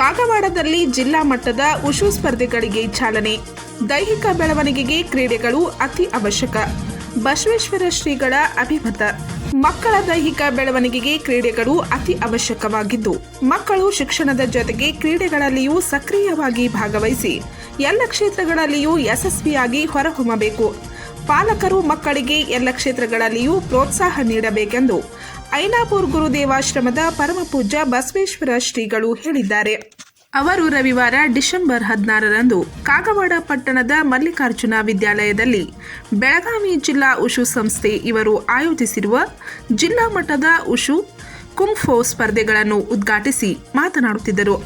ಕಾಗವಾಡದಲ್ಲಿ ಜಿಲ್ಲಾ ಮಟ್ಟದ ಉಷು ಸ್ಪರ್ಧೆಗಳಿಗೆ ಚಾಲನೆ. ದೈಹಿಕ ಬೆಳವಣಿಗೆಗೆ ಕ್ರೀಡೆಗಳು ಅತಿ ಅವಶ್ಯಕ. ಬಸವೇಶ್ವರ ಶ್ರೀಗಳ ಅಭಿಮತ. ಮಕ್ಕಳ ದೈಹಿಕ ಬೆಳವಣಿಗೆಗೆ ಕ್ರೀಡೆಗಳು ಅತಿ ಅವಶ್ಯಕವಾಗಿದ್ದು, ಮಕ್ಕಳು ಶಿಕ್ಷಣದ ಜೊತೆಗೆ ಕ್ರೀಡೆಗಳಲ್ಲಿಯೂ ಸಕ್ರಿಯವಾಗಿ ಭಾಗವಹಿಸಿ, ಎಲ್ಲ ಕ್ಷೇತ್ರಗಳಲ್ಲಿಯೂ ಯಶಸ್ವಿಯಾಗಿ ಹೊರಹೊಮ್ಮಬೇಕು. ಪಾಲಕರು ಮಕ್ಕಳಿಗೆ ಎಲ್ಲ ಕ್ಷೇತ್ರಗಳಲ್ಲಿಯೂ ಪ್ರೋತ್ಸಾಹ ನೀಡಬೇಕೆಂದು ಐನಾಪುರ್ ಗುರುದೇವಾಶ್ರಮದ ಪರಮಪೂಜ್ಯ ಬಸವೇಶ್ವರ ಶ್ರೀಗಳು ಹೇಳಿದ್ದಾರೆ. ಅವರು ರವಿವಾರ ಡಿಸೆಂಬರ್ ಹದಿನಾರರಂದು ಕಾಗವಾಡ ಪಟ್ಟಣದ ಮಲ್ಲಿಕಾರ್ಜುನ ವಿದ್ಯಾಲಯದಲ್ಲಿ ಬೆಳಗಾವಿ ಜಿಲ್ಲಾ ಉಷು ಸಂಸ್ಥೆ ಇವರು ಆಯೋಜಿಸಿರುವ ಜಿಲ್ಲಾ ಮಟ್ಟದ ಉಷು ಕುಂಫೋ ಸ್ಪರ್ಧೆಗಳನ್ನು ಉದ್ಘಾಟಿಸಿ ಮಾತನಾಡುತ್ತಿದ್ದರು.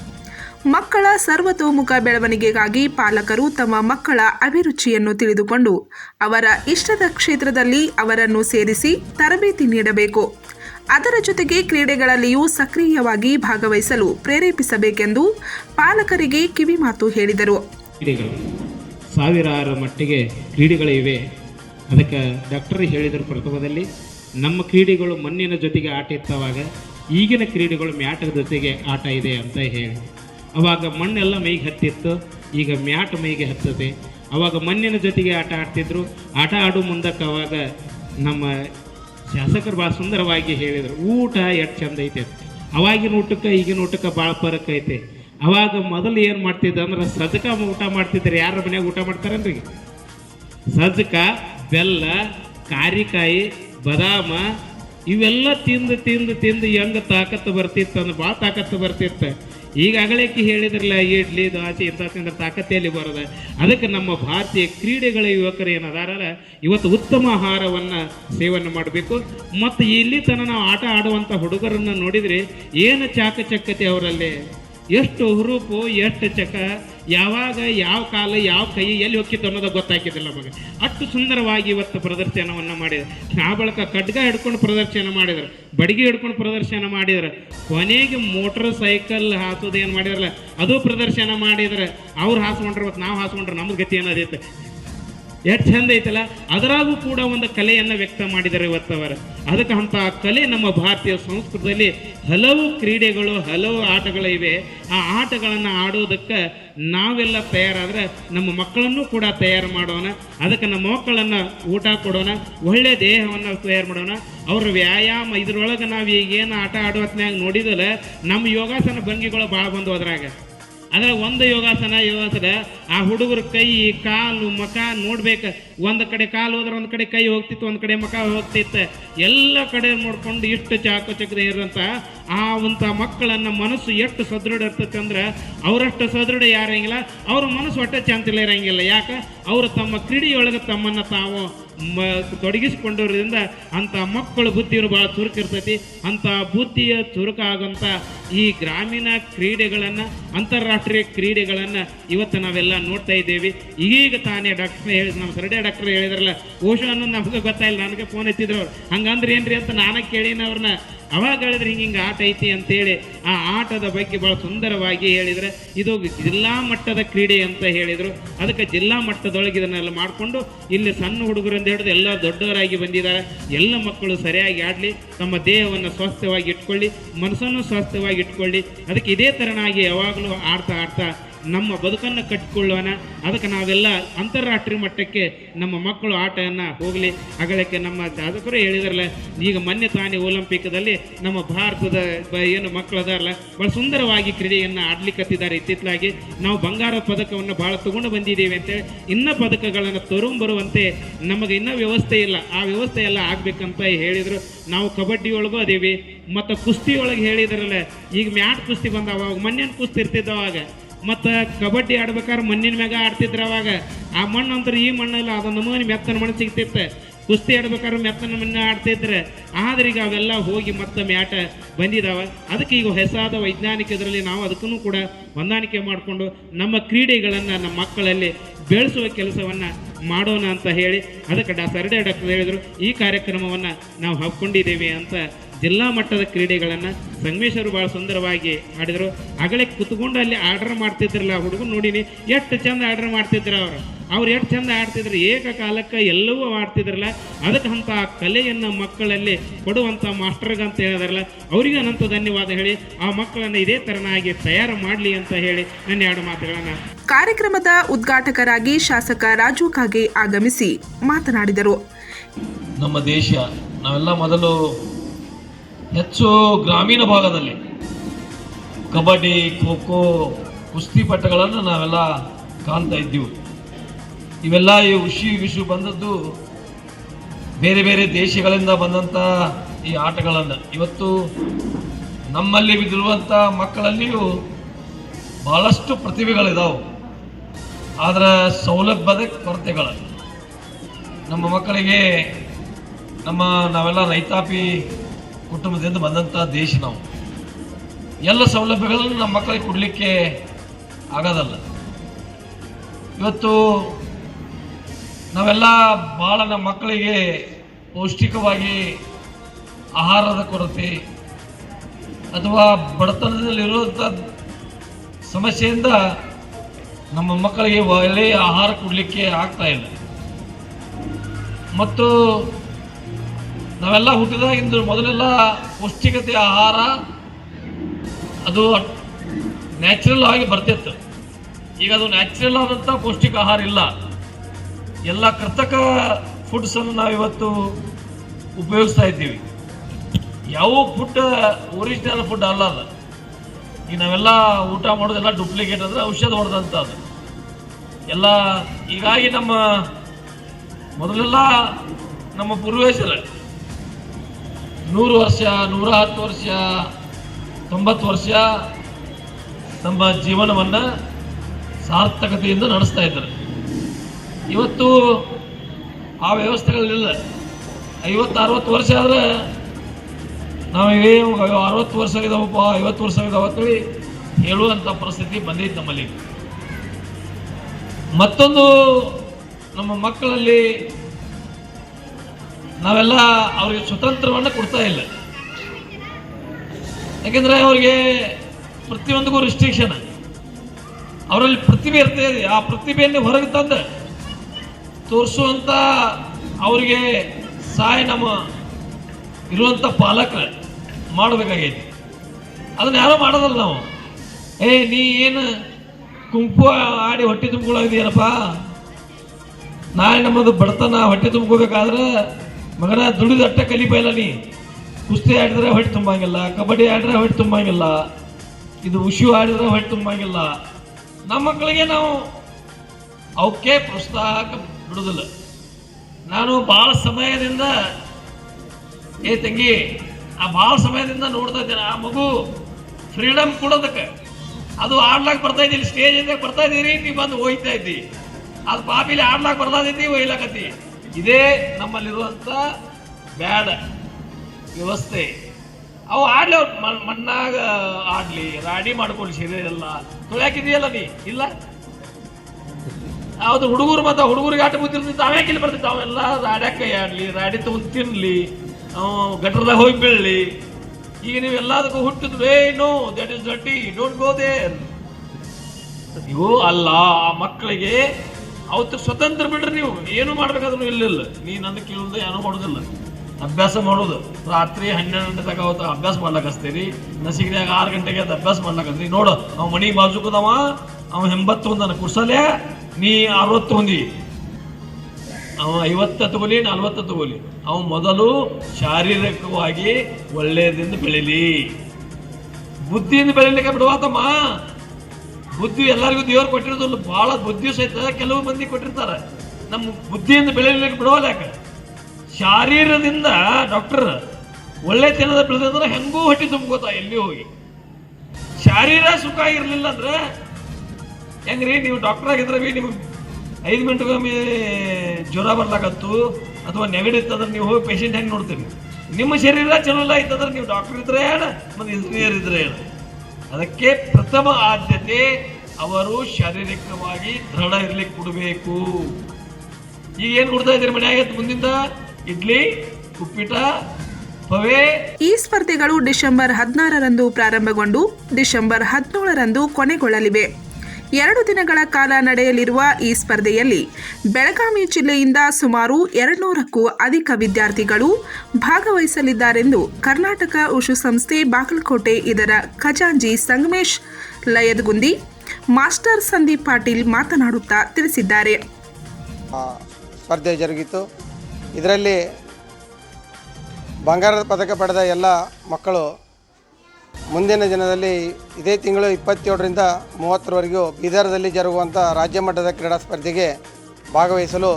ಮಕ್ಕಳ ಸರ್ವತೋಮುಖ ಬೆಳವಣಿಗೆಗಾಗಿ ಪಾಲಕರು ತಮ್ಮ ಮಕ್ಕಳ ಅಭಿರುಚಿಯನ್ನು ತಿಳಿದುಕೊಂಡು ಅವರ ಇಷ್ಟದ ಕ್ಷೇತ್ರದಲ್ಲಿ ಅವರನ್ನು ಸೇರಿಸಿ ತರಬೇತಿ ನೀಡಬೇಕು. ಅದರ ಜೊತೆಗೆ ಕ್ರೀಡೆಗಳಲ್ಲಿಯೂ ಸಕ್ರಿಯವಾಗಿ ಭಾಗವಹಿಸಲು ಪ್ರೇರೇಪಿಸಬೇಕೆಂದು ಪಾಲಕರಿಗೆ ಕಿವಿಮಾತು ಹೇಳಿದರು. ಸಾವಿರಾರು ಮಟ್ಟಿಗೆ ಕ್ರೀಡೆಗಳಿವೆ ಅದಕ್ಕೆ ಡಾಕ್ಟರ್ ಹೇಳಿದರು ಪ್ರಥಮದಲ್ಲಿ, ನಮ್ಮ ಕ್ರೀಡೆಗಳು ಮಣ್ಣಿನ ಜೊತೆಗೆ ಆಟ ಇತ್ತವಾಗ ಈಗಿನ ಕ್ರೀಡೆಗಳು ಮ್ಯಾಟದ ಜೊತೆಗೆ ಆಟ ಇದೆ ಅಂತ ಹೇಳಿ. ಅವಾಗ ಮಣ್ಣೆಲ್ಲ ಮೈಗೆ ಹತ್ತಿತ್ತು, ಈಗ ಮ್ಯಾಟ್ ಮೈಗೆ ಹತ್ತದೆ ಅವಾಗ ಮಣ್ಣಿನ ಜೊತೆಗೆ ಆಟ ಆಡ್ತಿದ್ರು. ಆಟ ಆಡೋ ಮುಂದಕ್ಕೆ ಅವಾಗ ನಮ್ಮ ಶಾಸಕರು ಭಾಳ ಸುಂದರವಾಗಿ ಹೇಳಿದರು. ಊಟ ಎಷ್ಟು ಚಂದ ಐತೆ. ಅವಾಗಿನ ಊಟಕ್ಕೆ ಈಗಿನ ಊಟಕ್ಕೆ ಭಾಳ ಫರಕ್ ಐತೆ. ಅವಾಗ ಮೊದಲು ಏನು ಮಾಡ್ತಿದ್ದ ಅಂದ್ರೆ ಸಜ್ಜಕ ಊಟ ಮಾಡ್ತಿದ್ದಾರೆ ಯಾರ ಮನ್ಯಾಗ ಊಟ ಮಾಡ್ತಾರನ್ರಿ? ಸಜ್ಜಕ ಬೆಲ್ಲ, ಕಾರಿಕಾಯಿ, ಬದಾಮ ಇವೆಲ್ಲ ತಿಂದು ತಿಂದು ತಿಂದು ಹೆಂಗೆ ತಾಕತ್ತು ಬರ್ತಿತ್ತು ಅಂದ್ರೆ ಭಾಳ ತಾಕತ್ತು ಬರ್ತಿತ್ತು. ಈಗ ಅಗಳಕ್ಕೆ ಹೇಳಿದ್ರಲ್ಲ ಇಡ್ಲಿ ದೋಸೆ ಇಂಥ ತಿಂದ್ರೆ ತಾಕತ್ತೇಲಿ ಬರೋದ. ಅದಕ್ಕೆ ನಮ್ಮ ಭಾರತೀಯ ಕ್ರೀಡೆಗಳ ಯುವಕರು ಏನದಾರಲ್ಲ ಇವತ್ತು ಉತ್ತಮ ಆಹಾರವನ್ನು ಸೇವನೆ ಮಾಡಬೇಕು. ಮತ್ತು ಇಲ್ಲಿ ತನ ನಾವು ಆಟ ಆಡುವಂಥ ಹುಡುಗರನ್ನು ನೋಡಿದರೆ, ಏನು ಚಾಕಚಕ್ಯತೆ ಅವರಲ್ಲಿ? ಎಷ್ಟು ಹುರುಪು, ಎಷ್ಟು ಚಕ ಯಾವಾಗ, ಯಾವ ಕಾಲ, ಯಾವ ಕೈ, ಎಲ್ಲಿ ಹೋಗಿತ್ತು ಅನ್ನೋದು ಗೊತ್ತಾಗಿದ್ದಿಲ್ಲ ನಮಗೆ. ಅಷ್ಟು ಸುಂದರವಾಗಿ ಇವತ್ತು ಪ್ರದರ್ಶನವನ್ನು ಮಾಡಿದ್ರು. ಆ ಬಳಿಕ ಖಡ್ಗ ಹಿಡ್ಕೊಂಡು ಪ್ರದರ್ಶನ ಮಾಡಿದ್ರು. ಬಡಿಗೆ ಹಿಡ್ಕೊಂಡು ಪ್ರದರ್ಶನ ಮಾಡಿದ್ರು. ಕೊನೆಗೆ ಮೋಟ್ರ್ ಸೈಕಲ್ ಹಾಸೋದು ಏನು ಮಾಡಿದ್ರಲ್ಲ, ಅದು ಪ್ರದರ್ಶನ ಮಾಡಿದ್ರೆ. ಅವ್ರು ಹಾಸ್ಕೊಂಡ್ರೆ, ಇವತ್ತು ನಾವು ಹಾಸ್ಕೊಂಡ್ರೆ ನಮ್ದು ಗತಿ ಅನ್ನೋದೈತೆ ಎಷ್ಟು ಚಂದ ಐತಲ್ಲ? ಅದರಾಗೂ ಕೂಡ ಒಂದು ಕಲೆಯನ್ನು ವ್ಯಕ್ತ ಮಾಡಿದ್ದಾರೆ ಇವತ್ತವರು. ಅದಕ್ಕೆ ಅಂತ ಕಲೆ ನಮ್ಮ ಭಾರತೀಯ ಸಂಸ್ಕೃತದಲ್ಲಿ ಹಲವು ಕ್ರೀಡೆಗಳು, ಹಲವು ಆಟಗಳಿವೆ ಆ ಆಟಗಳನ್ನು ಆಡೋದಕ್ಕೆ ನಾವೆಲ್ಲ ತಯಾರಾದರೆ ನಮ್ಮ ಮಕ್ಕಳನ್ನು ಕೂಡ ತಯಾರು ಮಾಡೋಣ. ಅದಕ್ಕೆ ನಮ್ಮ ಮಕ್ಕಳನ್ನು ಊಟ ಕೊಡೋಣ. ಒಳ್ಳೆ ದೇಹವನ್ನು ತಯಾರು ಮಾಡೋಣ. ಅವ್ರ ವ್ಯಾಯಾಮ ಇದ್ರೊಳಗೆ ನಾವು ಈಗೇನು ಆಟ ಆಡೋ ನೋಡಿದಲ್ಲ, ನಮ್ಮ ಯೋಗಾಸನ ಭಂಗಿಗಳು ಭಾಳ ಬಂದು ಅದ್ರಾಗ. ಅದ್ರ ಒಂದು ಯೋಗಾಸನ ಯೋಗಾಸನ ಆ ಹುಡುಗರ ಕೈ ಕಾಲು ಮಕ ನೋಡ್ಬೇಕು. ಒಂದು ಕಡೆ ಕಾಲು ಹೋದ್ರೆ ಒಂದು ಕಡೆ ಕೈ ಹೋಗ್ತಿತ್ತು, ಒಂದು ಕಡೆ ಮಕ ಹೋಗ್ತಿತ್ತು. ಎಲ್ಲ ಕಡೆ ನೋಡ್ಕೊಂಡು ಇಷ್ಟು ಚಾಕು ಚಕ್ರ ಇರೋಂಥ ಆ ಒಂಥ ಮಕ್ಕಳನ್ನ ಮನಸ್ಸು ಎಷ್ಟು ಸದೃಢ ಇರ್ತೈತೆ ಅಂದ್ರೆ ಅವರಷ್ಟು ಸದೃಢ ಯಾರಂಗಿಲ್ಲ ಅವ್ರ ಮನಸ್ಸು ಹೊಟ್ಟೆ ಚಾಂತಿಲ್ಲ ಇರಂಗಿಲ್ಲ. ಯಾಕೆ? ಅವರು ತಮ್ಮ ಕ್ರೀಡೆಯೊಳಗೆ ತಮ್ಮನ್ನು ತಾವು ಮ ತೊಡಗಿಸಿಕೊಂಡಿರೋದ್ರಿಂದ ಅಂಥ ಮಕ್ಕಳ ಬುದ್ಧಿಯನ್ನು ಭಾಳ ಚುರುಕಿರ್ತೈತಿ. ಅಂಥ ಬುದ್ಧಿಯ ಚುರುಕಾಗಂಥ ಈ ಗ್ರಾಮೀಣ ಕ್ರೀಡೆಗಳನ್ನು, ಅಂತಾರಾಷ್ಟ್ರೀಯ ಕ್ರೀಡೆಗಳನ್ನು ಇವತ್ತು ನಾವೆಲ್ಲ ನೋಡ್ತಾ ಇದ್ದೇವೆ. ಈಗ ತಾನೇ ಡಾಕ್ಟರ್ ಹೇಳಿ ನಮ್ಮ ಸರ್ಡೆ ಡಾಕ್ಟರ್ ಹೇಳಿದ್ರಲ್ಲ ಓಶೋ ಅನ್ನೋದು ನಮಗೆ ಗೊತ್ತಾಯಿಲ್ಲ ನನಗೆ ಫೋನ್ ಎತ್ತಿದ್ರು. ಅವ್ರು ಹಂಗಂದ್ರೆ ಏನ್ರಿ ಅಂತ ನಾನು ಕೇಳಿನ ಅವ್ರನ್ನ ಅವಾಗ ಹೇಳಿದ್ರೆ, ಹಿಂಗೆ ಹಿಂಗೆ ಆಟ ಐತಿ ಅಂತೇಳಿ. ಆ ಆಟದ ಬಗ್ಗೆ ಭಾಳ ಸುಂದರವಾಗಿ ಹೇಳಿದ್ರೆ, ಇದು ಜಿಲ್ಲಾ ಮಟ್ಟದ ಕ್ರೀಡೆ ಅಂತ ಹೇಳಿದರು. ಅದಕ್ಕೆ ಜಿಲ್ಲಾ ಮಟ್ಟದೊಳಗೆ ಇದನ್ನೆಲ್ಲ ಮಾಡಿಕೊಂಡು, ಇಲ್ಲಿ ಸಣ್ಣ ಹುಡುಗರಿಂದ ಹಿಡಿದು ಎಲ್ಲ ದೊಡ್ಡವರಾಗಿ ಬಂದಿದ್ದಾರೆ. ಎಲ್ಲ ಮಕ್ಕಳು ಸರಿಯಾಗಿ ಆಡಲಿ, ತಮ್ಮ ದೇಹವನ್ನು ಸ್ವಸ್ಥವಾಗಿ ಇಟ್ಕೊಳ್ಳಿ, ಮನಸ್ಸನ್ನು ಸ್ವಸ್ಥವಾಗಿ ಇಟ್ಕೊಳ್ಳಿ. ಅದಕ್ಕೆ ಇದೇ ಥರನಾಗಿ ಯಾವಾಗಲೂ ಆಡ್ತಾ ಆಡ್ತಾ ನಮ್ಮ ಬದುಕನ್ನು ಕಟ್ಟಿಕೊಳ್ಳೋಣ. ಅದಕ್ಕೆ ನಾವೆಲ್ಲ ಅಂತಾರಾಷ್ಟ್ರೀಯ ಮಟ್ಟಕ್ಕೆ ನಮ್ಮ ಮಕ್ಕಳು ಆಟವನ್ನು ಹೋಗಲಿ. ಅಗಳಕ್ಕೆ ನಮ್ಮ ಸಾಧಕರು ಹೇಳಿದಾರಲ್ಲ, ಈಗ ಮೊನ್ನೆ ತಾನೇ ಒಲಿಂಪಿಕ್ದಲ್ಲಿ ನಮ್ಮ ಭಾರತದ ಏನು ಮಕ್ಕಳು ಅದಾರಲ್ಲ ಭಾಳ ಸುಂದರವಾಗಿ ಕ್ರೀಡೆಯನ್ನು ಆಡ್ಲಿಕ್ಕತ್ತಿದ್ದಾರೆ ಇತ್ತಿತ್ತಲಾಗಿ ನಾವು ಬಂಗಾರ ಪದಕವನ್ನು ಭಾಳ ತಗೊಂಡು ಬಂದಿದ್ದೀವಿ ಅಂತೇಳಿ ಇನ್ನೂ ಪದಕಗಳನ್ನು ತರುಂಬರುವಂತೆ ನಮಗೆ ಇನ್ನೂ ವ್ಯವಸ್ಥೆ ಇಲ್ಲ. ಆ ವ್ಯವಸ್ಥೆ ಎಲ್ಲ ಆಗ್ಬೇಕಂತ ಹೇಳಿದರು. ನಾವು ಕಬಡ್ಡಿಯೊಳಗೂ ಅದೀವಿ. ಮತ್ತು ಕುಸ್ತಿ ಒಳಗೆ ಹೇಳಿದ್ರಲ್ಲ, ಈಗ ಮ್ಯಾಟ್ ಕುಸ್ತಿ ಬಂದಾವ ಮೊನ್ನೆ ಕುಸ್ತಿ ಇರ್ತಿದ್ದವಾಗ ಮತ್ತು ಕಬಡ್ಡಿ ಆಡ್ಬೇಕಾದ್ರೆ ಮಣ್ಣಿನ ಮ್ಯಾಗ ಆಡ್ತಿದ್ರು ಅವಾಗ. ಆ ಮಣ್ಣು ಅಂದ್ರೆ ಈ ಮಣ್ಣಲ್ಲ ಅದೊಂದು ನಮೂನಿ ಮೆತ್ತನ ಮಣ್ಣು ಸಿಗ್ತಿತ್ತು. ಕುಸ್ತಿ ಆಡ್ಬೇಕಾದ್ರೆ ಮೆತ್ತನ ಮಣ್ಣು ಆಡ್ತಿದ್ರೆ. ಆದ್ರೆ ಈಗ ಅವೆಲ್ಲ ಹೋಗಿ ಮತ್ತೆ ಮ್ಯಾಟ ಬಂದಿದಾವ. ಅದಕ್ಕೆ ಈಗ ಹೊಸಾದ ವೈಜ್ಞಾನಿಕ ಇದರಲ್ಲಿ ನಾವು ಅದಕ್ಕೂ ಕೂಡ ಹೊಂದಾಣಿಕೆ ಮಾಡಿಕೊಂಡು ನಮ್ಮ ಕ್ರೀಡೆಗಳನ್ನು ನಮ್ಮ ಮಕ್ಕಳಲ್ಲಿ ಬೆಳೆಸುವ ಕೆಲಸವನ್ನು ಮಾಡೋಣ ಅಂತ ಹೇಳಿ ಅದಕ್ಕೆ ಡಾ. ಸರ್ಡೆ ಡಾಕ್ಟರ್ ಹೇಳಿದರು. ಈ ಕಾರ್ಯಕ್ರಮವನ್ನು ನಾವು ಹಾಕ್ಕೊಂಡಿದ್ದೇವೆ ಅಂತ ಜಿಲ್ಲಾ ಮಟ್ಟದ ಕ್ರೀಡೆಗಳನ್ನು ಸಂಗಮೇಶ್ವರು ಭಾಳ ಸುಂದರವಾಗಿ ಆಡಿದರು ಆಗಲೇ ಕುತ್ಕೊಂಡು ಅಲ್ಲಿ ಆರ್ಡರ್ ಮಾಡ್ತಿದ್ರಲ್ಲ ಹುಡುಗರು ನೋಡಿನಿ ಎಷ್ಟು ಚಂದ ಆರ್ಡರ್ ಮಾಡ್ತಿದ್ರು ಅವರು. ಅವ್ರು ಎಷ್ಟು ಚಂದ ಆಡ್ತಿದ್ರು ಏಕಕಾಲಕ್ಕೆ ಎಲ್ಲವೂ ಆಡ್ತಿದ್ರಲ್ಲ. ಅದಕ್ಕೆ ಅಂತ ಕಲೆಯನ್ನು ಮಕ್ಕಳಲ್ಲಿ ಕೊಡುವಂಥ ಮಾಸ್ಟರ್ಗಂತ ಹೇಳಿದಾರಲ್ಲ ಅವರಿಗೆ ಅನಂತ ಧನ್ಯವಾದ ಹೇಳಿ ಆ ಮಕ್ಕಳನ್ನು ಇದೇ ತರನಾಗಿ ತಯಾರು ಮಾಡಲಿ ಅಂತ ಹೇಳಿ ನನ್ನ ಎರಡು ಮಾತುಗಳನ್ನು. ಕಾರ್ಯಕ್ರಮದ ಉದ್ಘಾಟಕರಾಗಿ ಶಾಸಕ ರಾಜು ಕಾಗೆ ಆಗಮಿಸಿ ಮಾತನಾಡಿದರು. ನಮ್ಮ ದೇಶ ನಾವೆಲ್ಲ ಮೊದಲು ಹೆಚ್ಚು ಗ್ರಾಮೀಣ ಭಾಗದಲ್ಲಿ ಕಬಡ್ಡಿ ಖೋ ಖೋ ಕುಸ್ತಿ ಪಟ್ಟಗಳನ್ನು ನಾವೆಲ್ಲ ಕಾಣ್ತಾ ಇದ್ದೀವಿ. ಇವೆಲ್ಲ ಈ ಉಷಿ ವಿಷು ಬಂದದ್ದು ಬೇರೆ ಬೇರೆ ದೇಶಗಳಿಂದ ಬಂದಂಥ ಈ ಆಟಗಳನ್ನು. ಇವತ್ತು ನಮ್ಮಲ್ಲಿ ಬಿದ್ದಿರುವಂಥ ಮಕ್ಕಳಲ್ಲಿಯೂ ಭಾಳಷ್ಟು ಪ್ರತಿಭೆಗಳಿದಾವೆ. ಆದರೆ ಸೌಲಭ್ಯದ ಕೊರತೆಗಳ ನಮ್ಮ ಮಕ್ಕಳಿಗೆ ನಮ್ಮ ನಾವೆಲ್ಲ ರೈತಾಪಿ ಕುಟುಂಬದಿಂದ ಬಂದಂಥ ದೇಶ ನಾವು. ಎಲ್ಲ ಸೌಲಭ್ಯಗಳನ್ನು ನಮ್ಮ ಮಕ್ಕಳಿಗೆ ಕೊಡಲಿಕ್ಕೆ ಆಗೋದಲ್ಲ. ಇವತ್ತು ನಾವೆಲ್ಲ ಭಾಳ ನಮ್ಮ ಮಕ್ಕಳಿಗೆ ಪೌಷ್ಟಿಕವಾಗಿ ಆಹಾರದ ಕೊರತೆ ಅಥವಾ ಬಡತನದಲ್ಲಿರುವಂಥ ಸಮಸ್ಯೆಯಿಂದ ನಮ್ಮ ಮಕ್ಕಳಿಗೆ ಒಳ್ಳೆಯ ಆಹಾರ ಕೊಡಲಿಕ್ಕೆ ಆಗ್ತಾ ಇಲ್ಲ. ಮತ್ತು ನಾವೆಲ್ಲ ಹುಟ್ಟಿದಾಗಿಂದ ಮೊದಲೆಲ್ಲ ಪೌಷ್ಟಿಕತೆ ಆಹಾರ ಅದು ನ್ಯಾಚುರಲ್ ಆಗಿ ಬರ್ತಿತ್ತು. ಈಗ ಅದು ನ್ಯಾಚುರಲ್ ಆದಂಥ ಪೌಷ್ಟಿಕ ಆಹಾರ ಇಲ್ಲ. ಎಲ್ಲ ಕೃತಕ ಫುಡ್ಸನ್ನು ನಾವಿವತ್ತು ಉಪಯೋಗಿಸ್ತಾ ಇದ್ದೀವಿ. ಯಾವ ಫುಡ್ ಒರಿಜಿನಲ್ ಫುಡ್ ಅಲ್ಲ ಅದು. ಈಗ ನಾವೆಲ್ಲ ಊಟ ಮಾಡೋದೆಲ್ಲ ಡೂಪ್ಲಿಕೇಟ್ ಅಂದರೆ ಔಷಧ ಹೊಡೆದಂಥ ಅದು ಎಲ್ಲ ಹೀಗಾಗಿ ನಮ್ಮ ಮೊದಲೆಲ್ಲ ನಮ್ಮ ಪೂರ್ವೇಶರ ನೂರು ವರ್ಷ, ನೂರ ಹತ್ತು ವರ್ಷ, ತೊಂಬತ್ತು ವರ್ಷ ತಮ್ಮ ಜೀವನವನ್ನು ಸಾರ್ಥಕತೆಯಿಂದ ನಡೆಸ್ತಾ ಇದ್ದಾರೆ. ಇವತ್ತು ಆ ವ್ಯವಸ್ಥೆಗಳಿಲ್ಲ ಐವತ್ತು ಅರವತ್ತು ವರ್ಷ ಆದರೆ ನಾವು ಅರವತ್ತು ವರ್ಷ ಇದಾವಪ್ಪ ಐವತ್ತು ವರ್ಷ ಆಗಿದಾವ ಅಂತೇಳಿ ಹೇಳುವಂಥ ಪರಿಸ್ಥಿತಿ ಬಂದೈತೆ ನಮ್ಮಲ್ಲಿ. ಮತ್ತೊಂದು ನಮ್ಮ ಮಕ್ಕಳಲ್ಲಿ ನಾವೆಲ್ಲ ಅವರಿಗೆ ಸ್ವತಂತ್ರವನ್ನು ಕೊಡ್ತಾ ಇಲ್ಲ. ಯಾಕೆಂದ್ರೆ ಅವರಿಗೆ ಪ್ರತಿಯೊಂದಕ್ಕೂ ರಿಸ್ಟ್ರಿಕ್ಷನ್ ಅವರಲ್ಲಿ ಪ್ರತಿಭೆ ಇದೆ. ಆ ಪ್ರತಿಭೆಯನ್ನು ಹೊರಗೆ ತಂದು ತೋರಿಸುವಂಥ ಅವರಿಗೆ ಸಹಾಯ ನಮ್ಮ ಇರುವಂಥ ಪಾಲಕರು ಮಾಡಬೇಕಾಗೈತಿ. ಅದನ್ನ ಯಾರೋ ಮಾಡೋದಲ್ಲ ನಾವು. ಏ, ನೀ ಏನು ಕುಂಕು ಆಡಿ ಹೊಟ್ಟೆ ತುಂಬಿಕೊಳ್ಳೋದಿದೆಯಪ್ಪ ನಾಳೆ ನಮ್ಮದು ಬಡತನ ಹೊಟ್ಟೆ ತುಂಬ್ಕೋಬೇಕಾದ್ರೆ ಮಗನ ದುಡಿದ ಅಟ್ಟ ಕಲಿಬೈಲ್ಲ ನೀ. ಕುಸ್ತಿ ಆಡಿದ್ರೆ ಹೊಟ್ಟೆ ತುಂಬಂಗಿಲ್ಲ, ಕಬಡ್ಡಿ ಆಡಿದ್ರೆ ಹೊಟ್ಟೆ ತುಂಬಂಗಿಲ್ಲ, ಇದು ಉಶು ಆಡಿದ್ರೆ ಹೊಟ್ಟೆ ತುಂಬಂಗಿಲ್ಲ. ನಮ್ಮ ಮಕ್ಕಳಿಗೆ ನಾವು ಅವಕ್ಕೆ ಪ್ರೋತ್ಸಾಹ ಬಿಡುದಿಲ್ಲ. ನಾನು ಭಾಳ ಸಮಯದಿಂದ, ಏ ತಂಗಿ, ಆ ಭಾಳ ಸಮಯದಿಂದ ನೋಡ್ತಾ ಇದ್ದೇನೆ, ಆ ಮಗು ಫ್ರೀಡಮ್ ಕೊಡೋದಕ್ಕೆ. ಅದು ಆಡ್ಲಾಕ್ ಬರ್ತಾ ಇದ್ದೀನಿ ಸ್ಟೇಜ್ ಇಂದ ಬರ್ತಾ ಇದ್ದೀರಿ, ನೀ ಬಂದು ಹೋಯ್ತಾ ಇದ್ದಿ. ಅದು ಪಾಪಿಲಿ ಆಡ್ಲಾಕ್ ಬರ್ತಾ ಇದ್ದಿ ಒಯ್ಲಾಕತ್ತಿ ಇದೇ ನಮ್ಮಲ್ಲಿರುವಂಥ ಬ್ಯಾಡ ವ್ಯವಸ್ಥೆ. ಅವು ಆಡ್ಲಿ ಅವ್ರು ಮಣ್ ಮಣ್ಣಾಗ ಆಡ್ಲಿ, ರಾಡಿ ಮಾಡ್ಕೊಳ್ಳಿ ಶರೀರ ಎಲ್ಲ. ತೊಳ್ಯಾಕಿದೆಯಲ್ಲ ನೀ? ಇಲ್ಲ? ಅದು ಹುಡುಗರು ಮತ್ತೆ ಹುಡುಗರಿಗೆ ಆಟ ಬುದ್ಧಿರ್ತಿತ್ತು ತಾವೇ ಇಲ್ಲಿ ಬರ್ತಿತ್ತು. ಅವೆಲ್ಲ ರಾಡ್ಯಾಕ ಕೈ ಆಡ್ಲಿ, ರಾಡಿ ತಗೊಂಡು ತಿನ್ಲಿ, ಅವ ಗಟ್ರದಾಗ ಹೋಗಿ ಬೀಳಲಿ. ಈಗ ನೀವು ಎಲ್ಲದಕ್ಕೂ ಹುಟ್ಟಿದ್ರು, ಏ, no that is dirty don't go there ಇವು ಅಲ್ಲ, ಆ ಮಕ್ಕಳಿಗೆ ಅವತ್ತು ಸ್ವತಂತ್ರ ಬಿಡ್ರಿ ನೀವು. ಏನು ಮಾಡ್ಬೇಕಾದ್ರೂ ಇಲ್ಲಿಲ್ಲ ನೀ ನನ್ನ ಕೇಳುದು ಏನೂ ಮಾಡೋದಿಲ್ಲ. ಅಭ್ಯಾಸ ಮಾಡೋದು. ರಾತ್ರಿ ಹನ್ನೆರಡು ಗಂಟೆ ತಗ ಅವತ್ತು ಅಭ್ಯಾಸ ಮಾಡ್ಲಕ್ಕಸ್ತೀರಿ ನಸಿಗಿದಾಗ ಆರು ಗಂಟೆಗೆ ಅದು ಅಭ್ಯಾಸ ಮಾಡ್ಲಕ್ ಹಚ್ತೀರಿ. ನೋಡು, ಅವ ಮನಿ ಬಾಜುಕದವ ಅವ ಎಂಬತ್ತು ಹೊಂದನ ಕುರ್ಸಲೆ ನೀ ಅರವತ್ತು ಹೊಂದಿ. ಅವ ಐವತ್ತು ತಗೊಲಿ ನಲ್ವತ್ತು ತಗೊಲಿ ಅವ ಮೊದಲು ಶಾರೀರಿಕವಾಗಿ ಒಳ್ಳೆಯದಿಂದ ಬೆಳಿಲಿ. ಬುದ್ಧಿಯಿಂದ ಬೆಳಿಲಿಕ್ಕೆ ಬಿಡುವಾತಮ್ಮ. ಬುದ್ಧಿ ಎಲ್ಲರಿಗೂ ದೇವ್ರು ಕೊಟ್ಟಿರೋದಿಲ್ಲ ಬಹಳ ಬುದ್ಧಿ ಸಹಿತ ಕೆಲವು ಮಂದಿ ಕೊಟ್ಟಿರ್ತಾರೆ. ನಮ್ಮ ಬುದ್ಧಿಯಿಂದ ಬೆಳೆಯಲಿಕ್ಕೆ ಬಿಡೋಲ್ಲ ಯಾಕೆ? ಶಾರೀರದಿಂದ ಡಾಕ್ಟರ್ ಒಳ್ಳೆ ತಿನ್ನದ ಬೆಳೆದ್ರೆ ಹೆಂಗೂ ಹೊಟ್ಟೆ ತುಂಬ್ಕೋತಾ ಎಲ್ಲಿ ಹೋಗಿ? ಶಾರೀರ ಸುಖ ಇರಲಿಲ್ಲ ಅಂದ್ರೆ ಹೆಂಗ್ರಿ, ನೀವು ಡಾಕ್ಟರ್ ಆಗಿದ್ರೆ ಬಿ ನಿಮ್ಗೆ ಐದು ಮಿನಿಟ್ಗೊಮ್ಮೆ ಜ್ವರ ಬರ್ಲಾಕತ್ತು ಅಥವಾ ನೆಗಡಿ ಇತ್ತಂದ್ರೆ ನೀವು ಹೋಗಿ ಪೇಷಂಟ್ ಹೆಂಗೆ ನೋಡ್ತೀರಿ? ನಿಮ್ಮ ಶರೀರ ಚಲೋ ಇಲ್ಲ ಇತ್ತಂದ್ರೆ ನೀವು ಡಾಕ್ಟರ್ ಇದ್ರೆ ಹೇಳ, ಮತ್ತು ಇಂಜಿನಿಯರ್ ಇದ್ರೆ ಏನು ಅದಕ್ಕೆ ಪ್ರಥಮ ಆದ್ಯತೆ ಅವರು ಶಾರೀರಿಕವಾಗಿ ದೃಢ ಇರ್ಲಿಕ್ಕೆ ಕೊಡಬೇಕು. ಈಗ ಏನು ಕೊಡ್ತಾ ಇದ್ದೀರಿ ಮನೆಯಾಗ ಮುಂದಿಂದ? ಇಡ್ಲಿ, ಉಪ್ಪಿಟ, ಪವೆ. ಈ ಸ್ಪರ್ಧೆಗಳು ಡಿಸೆಂಬರ್ ಹದಿನಾರರಂದು ಪ್ರಾರಂಭಗೊಂಡು ಡಿಸೆಂಬರ್ ಹದಿನೇಳರಂದು ಕೊನೆಗೊಳ್ಳಲಿವೆ. ಎರಡು ದಿನಗಳ ಕಾಲ ನಡೆಯಲಿರುವ ಈ ಸ್ಪರ್ಧೆಯಲ್ಲಿ ಬೆಳಗಾವಿ ಜಿಲ್ಲೆಯಿಂದ ಸುಮಾರು ಎರಡ್ನೂರಕ್ಕೂ ಅಧಿಕ ವಿದ್ಯಾರ್ಥಿಗಳು ಭಾಗವಹಿಸಲಿದ್ದಾರೆಂದು ಕರ್ನಾಟಕ ಉಷು ಸಂಸ್ಥೆ ಬಾಗಲಕೋಟೆ ಇದರ ಖಜಾಂಜಿ ಸಂಗಮೇಶ್ ಲಯದಗುಂದಿ, ಮಾಸ್ಟರ್ ಸಂದೀಪ್ ಪಾಟೀಲ್ ಮಾತನಾಡುತ್ತಾ ತಿಳಿಸಿದ್ದಾರೆ. ಸ್ಪರ್ಧೆ ಜರುಗಿತು. ಇದರಲ್ಲಿ ಬಂಗಾರದ ಪದಕ ಪಡೆದ ಎಲ್ಲ ಮಕ್ಕಳು ಮುಂದಿನ ದಿನದಲ್ಲಿ ಇದೇ ತಿಂಗಳು ಇಪ್ಪತ್ತೇಳರಿಂದ ಮೂವತ್ತರವರೆಗೂ ಬೀದರ್ದಲ್ಲಿ ಜರುಗುವಂಥ ರಾಜ್ಯ ಮಟ್ಟದ ಕ್ರೀಡಾ ಸ್ಪರ್ಧೆಗೆ ಭಾಗವಹಿಸಲು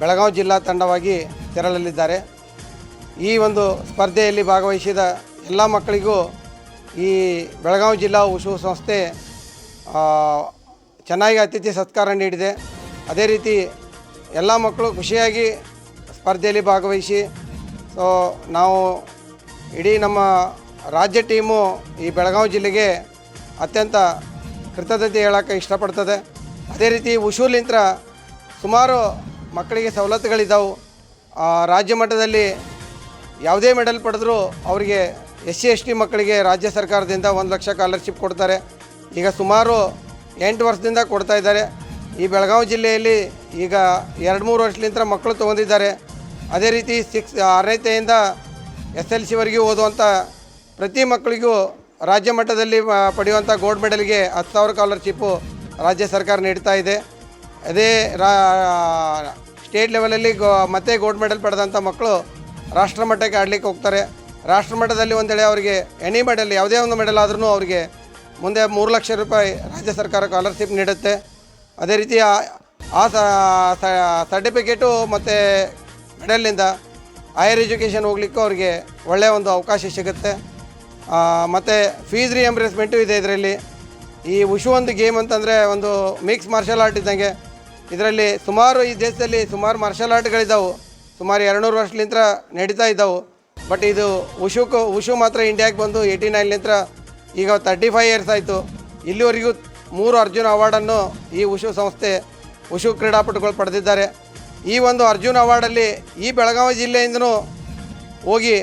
ಬೆಳಗಾವಿ ಜಿಲ್ಲಾ ತಂಡವಾಗಿ ತೆರಳಲಿದ್ದಾರೆ. ಈ ಒಂದು ಸ್ಪರ್ಧೆಯಲ್ಲಿ ಭಾಗವಹಿಸಿದ ಎಲ್ಲ ಮಕ್ಕಳಿಗೂ ಈ ಬೆಳಗಾವಿ ಜಿಲ್ಲಾ ಉಷು ಸಂಸ್ಥೆ ಚೆನ್ನಾಗಿ ಅತಿಥಿ ಸತ್ಕಾರ ನೀಡಿದೆ. ಅದೇ ರೀತಿ ಎಲ್ಲ ಮಕ್ಕಳು ಖುಷಿಯಾಗಿ ಸ್ಪರ್ಧೆಯಲ್ಲಿ ಭಾಗವಹಿಸಿ, ಸೊ, ನಾವು ಇಡೀ ನಮ್ಮ ರಾಜ್ಯ ಟೀಮು ಈ ಬೆಳಗಾವಿ ಜಿಲ್ಲೆಗೆ ಅತ್ಯಂತ ಕೃತಜ್ಞತೆ ಹೇಳೋಕ್ಕೆ ಇಷ್ಟಪಡ್ತದೆ. ಅದೇ ರೀತಿ ಉಶೂಲಿಂತ್ರ ಸುಮಾರು ಮಕ್ಕಳಿಗೆ ಸವಲತ್ತುಗಳಿದ್ದಾವೆ ರಾಜ್ಯ ಮಟ್ಟದಲ್ಲಿ ಯಾವುದೇ ಮೆಡಲ್ ಪಡೆದರೂ ಅವರಿಗೆ ಎಸ್ ಸಿ ಎಸ್ ಟಿ ಮಕ್ಕಳಿಗೆ ರಾಜ್ಯ ಸರ್ಕಾರದಿಂದ ಒಂದು ಲಕ್ಷ ಕಾಲರ್ಶಿಪ್ ಕೊಡ್ತಾರೆ. ಈಗ ಸುಮಾರು ಎಂಟು ವರ್ಷದಿಂದ ಕೊಡ್ತಾ ಇದ್ದಾರೆ. ಈ ಬೆಳಗಾವಿ ಜಿಲ್ಲೆಯಲ್ಲಿ ಈಗ ಎರಡು ಮೂರು ವರ್ಷಲಿಂತ ಮಕ್ಕಳು ತೊಗೊಂಡಿದ್ದಾರೆ. ಅದೇ ರೀತಿ ಸಿಕ್ಸ್ ಆರನೇತೆಯಿಂದ ಎಸ್ ಎಲ್ ಸಿವರೆಗೂ ಓದುವಂಥ ಪ್ರತಿ ಮಕ್ಕಳಿಗೂ ರಾಜ್ಯ ಮಟ್ಟದಲ್ಲಿ ಪಡೆಯುವಂಥ ಗೋಲ್ಡ್ ಮೆಡಲ್ಗೆ ಹತ್ತು ಸಾವಿರ ಸ್ಕಾಲರ್ಶಿಪ್ಪು ರಾಜ್ಯ ಸರ್ಕಾರ ನೀಡ್ತಾ ಇದೆ. ಅದೇ ರಾ ಸ್ಟೇಟ್ ಲೆವೆಲಲ್ಲಿ ಗೋ, ಮತ್ತೆ ಗೋಲ್ಡ್ ಮೆಡಲ್ ಪಡೆದಂಥ ಮಕ್ಕಳು ರಾಷ್ಟ್ರ ಮಟ್ಟಕ್ಕೆ ಆಡಲಿಕ್ಕೆ ಹೋಗ್ತಾರೆ. ರಾಷ್ಟ್ರ ಮಟ್ಟದಲ್ಲಿ ಒಂದೇಳೆ ಅವರಿಗೆ ಎನಿ ಮೆಡಲ್ ಯಾವುದೇ ಒಂದು ಮೆಡಲ್ ಆದ್ರೂ ಅವರಿಗೆ ಮುಂದೆ ಮೂರು ಲಕ್ಷ ರೂಪಾಯಿ ರಾಜ್ಯ ಸರ್ಕಾರ ಸ್ಕಾಲರ್ಶಿಪ್ ನೀಡುತ್ತೆ. ಅದೇ ರೀತಿ ಆ- ಆ ಸರ್ಟಿಫಿಕೇಟು ಮತ್ತು ಮೆಡಲಿಂದ ಹೈಯರ್ ಎಜುಕೇಷನ್ ಹೋಗ್ಲಿಕ್ಕೂ ಅವರಿಗೆ ಒಳ್ಳೆಯ ಒಂದು ಅವಕಾಶ ಸಿಗುತ್ತೆ. ಮತ್ತು ಫೀಸ್ ರಿಎಂಬ್ರೇಸ್ಮೆಂಟು ಇದೆ ಇದರಲ್ಲಿ. ಈ ಉಷು ಒಂದು ಗೇಮ್ ಅಂತಂದರೆ ಒಂದು ಮಿಕ್ಸ್ ಮಾರ್ಷಲ್ ಆರ್ಟ್ ಇದ್ದಂಗೆ. ಇದರಲ್ಲಿ ಸುಮಾರು ಈ ದೇಶದಲ್ಲಿ ಸುಮಾರು ಮಾರ್ಷಲ್ ಆರ್ಟ್ಗಳಿದ್ದಾವೆ ಸುಮಾರು ಎರಡುನೂರು ವರ್ಷಲಿಂತ ನಡೀತಾ ಇದ್ದಾವೆ. ಬಟ್ ಇದು ಉಷುಕು ಉಷು ಮಾತ್ರ ಇಂಡಿಯಾಗೆ ಬಂದು ಏಯ್ಟಿ ನೈನ್ಲಿಂತ ಈಗ ತರ್ಟಿ ಫೈವ್ ಇಯರ್ಸ್ ಆಯಿತು. ಇಲ್ಲಿವರೆಗೂ ಮೂರು ಅರ್ಜುನ್ ಅವಾರ್ಡನ್ನು ಈ ಉಷು ಸಂಸ್ಥೆ ಉಷು ಕ್ರೀಡಾಪಟುಗಳು ಪಡೆದಿದ್ದಾರೆ. ಈ ಒಂದು ಅರ್ಜುನ್ ಅವಾರ್ಡಲ್ಲಿ ಈ ಬೆಳಗಾವಿ ಜಿಲ್ಲೆಯಿಂದನೂ ಹೋಗಿ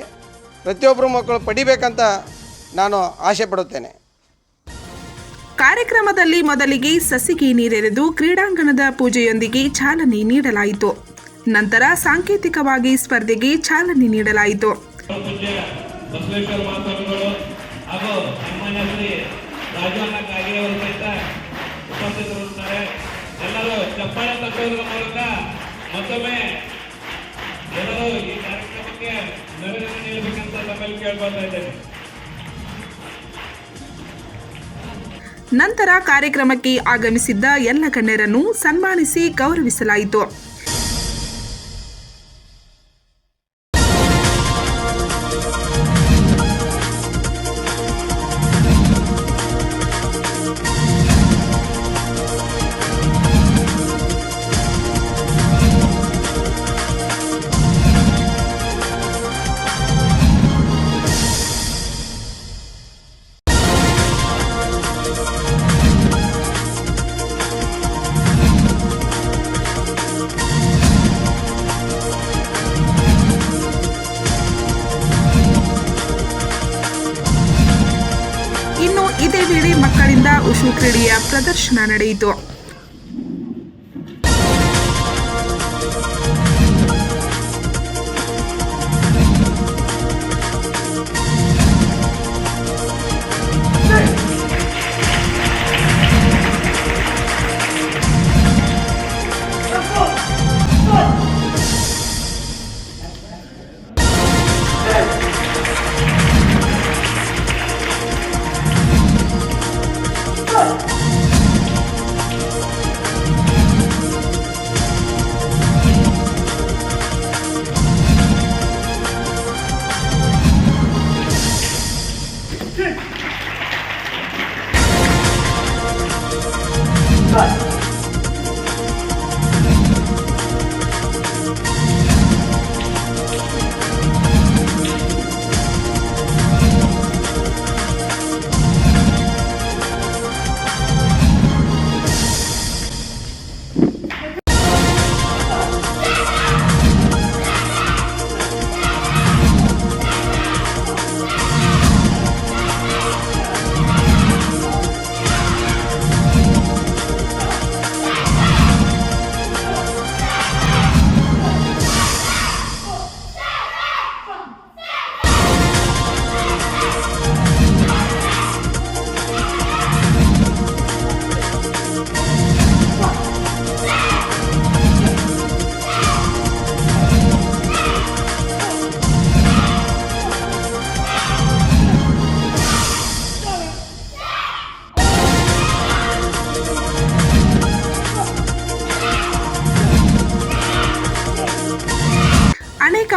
ಪ್ರತಿಯೊಬ್ಬರು ಮಕ್ಕಳು ಪಡಿಬೇಕಂತ ನಾನು ಆಶೆ ಪಡುತ್ತೇನೆ. ಕಾರ್ಯಕ್ರಮದಲ್ಲಿ ಮೊದಲಿಗೆ ಸಸಿಗೆ ನೀರೆರೆದು ಕ್ರೀಡಾಂಗಣದ ಪೂಜೆಯೊಂದಿಗೆ ಚಾಲನೆ ನೀಡಲಾಯಿತು. ನಂತರ ಸಾಂಕೇತಿಕವಾಗಿ ಸ್ಪರ್ಧೆಗೆ ಚಾಲನೆ ನೀಡಲಾಯಿತು. ಪೂಜ್ಯ ನಂತರ ಕಾರ್ಯಕ್ರಮಕ್ಕೆ ಆಗಮಿಸಿದ್ದ ಎಲ್ಲ ಗಣ್ಯರನ್ನು ಸನ್ಮಾನಿಸಿ ಗೌರವಿಸಲಾಯಿತು. ನಡೆಯಿತು.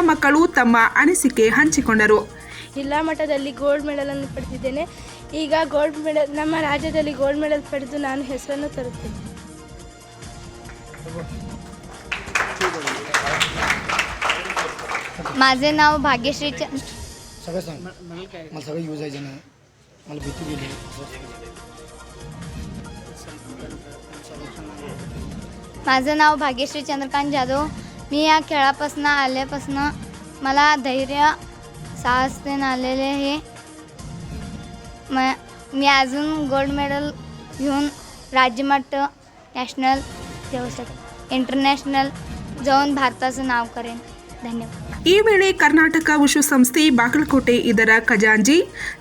ಮಕ್ಕಳು ತಮ್ಮ ಅನಿಸಿಕೆ ಹಂಚಿಕೊಂಡರು ಜಿಲ್ಲಾ ಮಟ್ಟದಲ್ಲಿ ಗೋಲ್ಡ್ ಮೆಡಲನ್ನು ಪಡೆದಿದ್ದೇನೆ ಈಗ ಗೋಲ್ಡ್ ಮೆಡಲ್ ನಮ್ಮ ರಾಜ್ಯದಲ್ಲಿ ಗೋಲ್ಡ್ ಮೆಡಲ್ ಪಡೆದು ನಾನು ಹೆಸರನ್ನು ತರುತ್ತೇನೆ माझे नाव भाग्यश्री च सगळं सांग मला सगळं यूज आहे ना मला भीती गेली माझं नाव भाग्यश्री चंद्रकांत जाधव मी या खेळापासून आल्यापासून मला धैर्य साहस देऊन आलेले हे म मी अजून गोल्ड मेडल घेऊन राज्यमट्ट नॅशनल जाऊ शक इंटरनॅशनल जाऊन भारताचं नाव करेन धन्यवाद ಈ ವೇಳೆ ಕರ್ನಾಟಕ ಉಶು ಸಂಸ್ಥೆ ಬಾಗಲಕೋಟೆ ಇದರ ಖಜಾಂಜಿ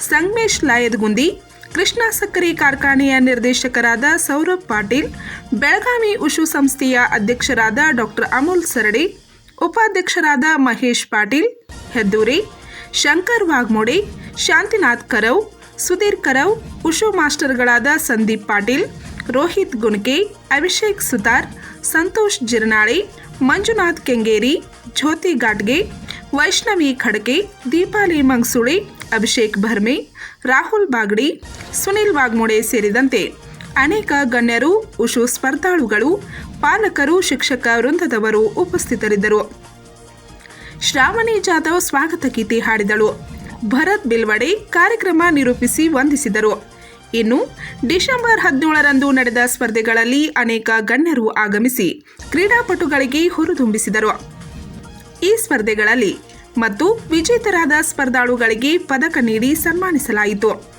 ಸಂಗಮೇಶ್ ಲಾಯದಗುಂದಿ ಕೃಷ್ಣ ಸಕ್ಕರೆ ಕಾರ್ಖಾನೆಯ ನಿರ್ದೇಶಕರಾದ ಸೌರಭ್ ಪಾಟೀಲ್, ಬೆಳಗಾವಿ ಉಷು ಸಂಸ್ಥೆಯ ಅಧ್ಯಕ್ಷರಾದ ಡಾಕ್ಟರ್ ಅಮೋಲ್ ಸರಡಿ, ಉಪಾಧ್ಯಕ್ಷರಾದ ಮಹೇಶ್ ಪಾಟೀಲ್, ಹೆದ್ದೂರಿ, ಶಂಕರ್ ವಾಗ್ಮೋಡಿ, ಶಾಂತಿನಾಥ್ ಕರವ್, ಸುಧೀರ್ ಕರವ್, ಉಶು ಮಾಸ್ಟರ್ಗಳಾದ ಸಂದೀಪ್ ಪಾಟೀಲ್, ರೋಹಿತ್ ಗುನ್ಕೆ, ಅಭಿಷೇಕ್ ಸುತಾರ್, ಸಂತೋಷ್ ಜಿರನಾಳೆ, ಮಂಜುನಾಥ್ ಕೆಂಗೇರಿ, ಜ್ಯೋತಿ ಗಾಡ್ಗೆ ವೈಷ್ಣವಿ ಖಡ್ಗೆ, ದೀಪಾಲಿ ಮಂಗ್ಸುಳೆ ಅಭಿಷೇಕ್ ಭರ್ಮಿ, ರಾಹುಲ್ ಬಾಗ್ಡಿ, ಸುನಿಲ್ ವಾಗ್ಮೋಡೆ ಸೇರಿದಂತೆ ಅನೇಕ ಗಣ್ಯರು ಉಶು ಸ್ಪರ್ಧಾಳುಗಳು, ಪಾಲಕರು, ಶಿಕ್ಷಕ ವೃಂದದವರು ಉಪಸ್ಥಿತರಿದ್ದರು. ಶ್ರಾವಣಿ ಜಾಧವ್ ಸ್ವಾಗತ ಗೀತೆ ಹಾಡಿದಳು. ಭರತ್ ಬಿಲ್ವಡೆ ಕಾರ್ಯಕ್ರಮ ನಿರೂಪಿಸಿ ವಂದಿಸಿದರು. ಇನ್ನು ಡಿಸೆಂಬರ್ ಹದಿನೇಳರಂದು ನಡೆದ ಸ್ಪರ್ಧೆಗಳಲ್ಲಿ ಅನೇಕ ಗಣ್ಯರು ಆಗಮಿಸಿ ಕ್ರೀಡಾಪಟುಗಳಿಗೆ ಹುರಿದುಂಬಿಸಿದರು. ಈ ಸ್ಪರ್ಧೆಗಳಲ್ಲಿ ಮತ್ತು ವಿಜೇತರಾದ ಸ್ಪರ್ಧಾಳುಗಳಿಗೆ ಪದಕ ನೀಡಿ ಸನ್ಮಾನಿಸಲಾಯಿತು.